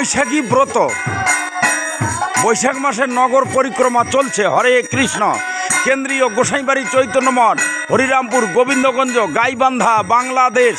বৈশাখী ব্রত। বৈশাখ মাসের নগর পরিক্রমা চলছে। হরে কৃষ্ণ। কেন্দ্রীয় গোসাইবাড়ি চৈতন্য মঠ, হরিরামপুর, গোবিন্দগঞ্জ, গাইবান্ধা, বাংলাদেশ।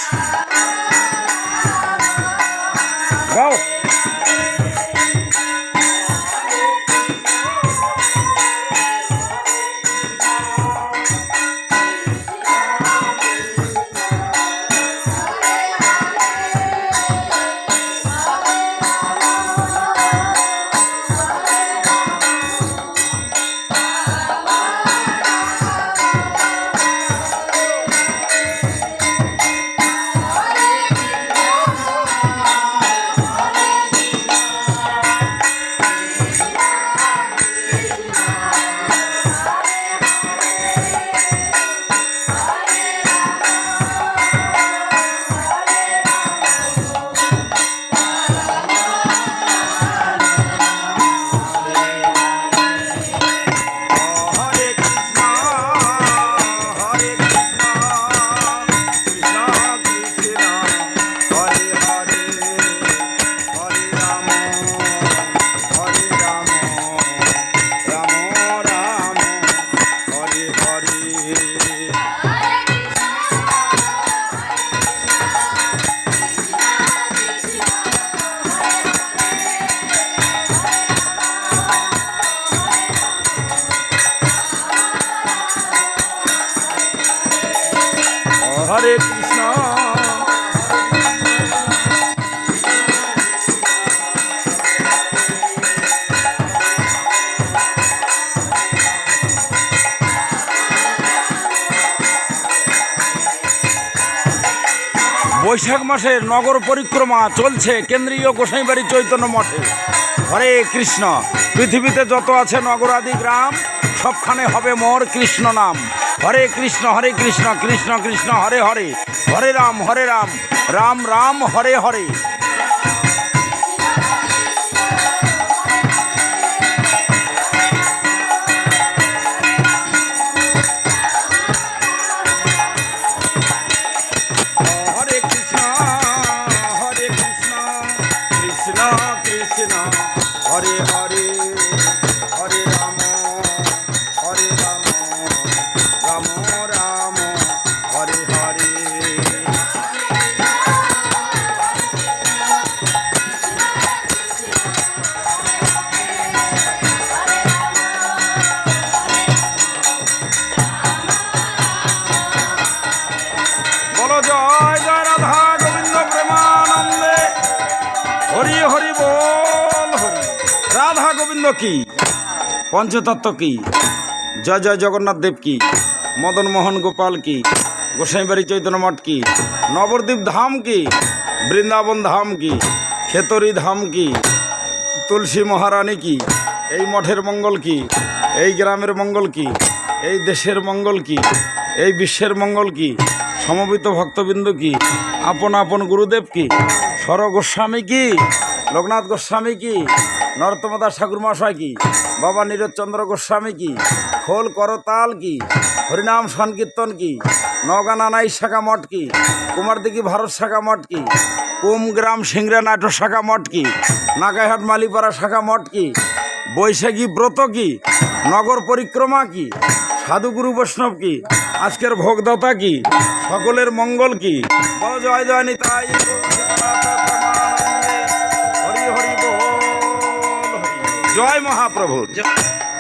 হরে কৃষ্ণ। বৈশাখ মাসে নগর পরিক্রমা চলছে, কেন্দ্রীয় গোসাইবাড়ি চৈতন্য মঠে। হরে কৃষ্ণ। পৃথিবীতে যত আছে নগরাদি গ্রাম সবখানে হবে মোর কৃষ্ণ নাম। হরে কৃষ্ণ হরে কৃষ্ণ কৃষ্ণ কৃষ্ণ, হরে হরে। হরে রাম হরে রাম। রাম রাম, হরে হরে। রাধা গোবিন্দ কি? পঞ্চতত্ত্ব কি? জয় জয় জগন্নাথ দেব কি? মদন মোহন গোপাল কি? গোসাইবাড়ি চৈতন্য মঠ কি? নবদ্বীপ ধাম কি? বৃন্দাবন ধাম কি? খেতরি ধাম কি? তুলসী মহারানী কি? এই মঠের মঙ্গল কি? এই গ্রামের মঙ্গল কি? এই দেশের মঙ্গল কি? এই বিশ্বের মঙ্গল কি? সমবেত ভক্তবৃন্দ কি? আপন আপন গুরুদেব কি? সর গোস্বামী কি? লোকনাথ গোস্বামী কি? নরোত্তম দাস ঠাকুর মশাই কি? বাবা নীরজচন্দ্র গোস্বামী কি? খোল করতাল কি? হরিনাম সংকীর্তন কি? নগা নানাই শাখা মঠ কি? কুমারদিঘি ভারত শাখা মঠ কি? কুমগ্রাম সিংরা নাট্য শাখা মঠ কি? নাগাইহাট মালিপাড়া শাখা মঠ কি? বৈশাখী ব্রত কি? নগর পরিক্রমা কি? সাধুগুরু বৈষ্ণব কি? আজকের ভোগদাতা কি? সকলের মঙ্গল কি? জয় জয় নিতাই। হরি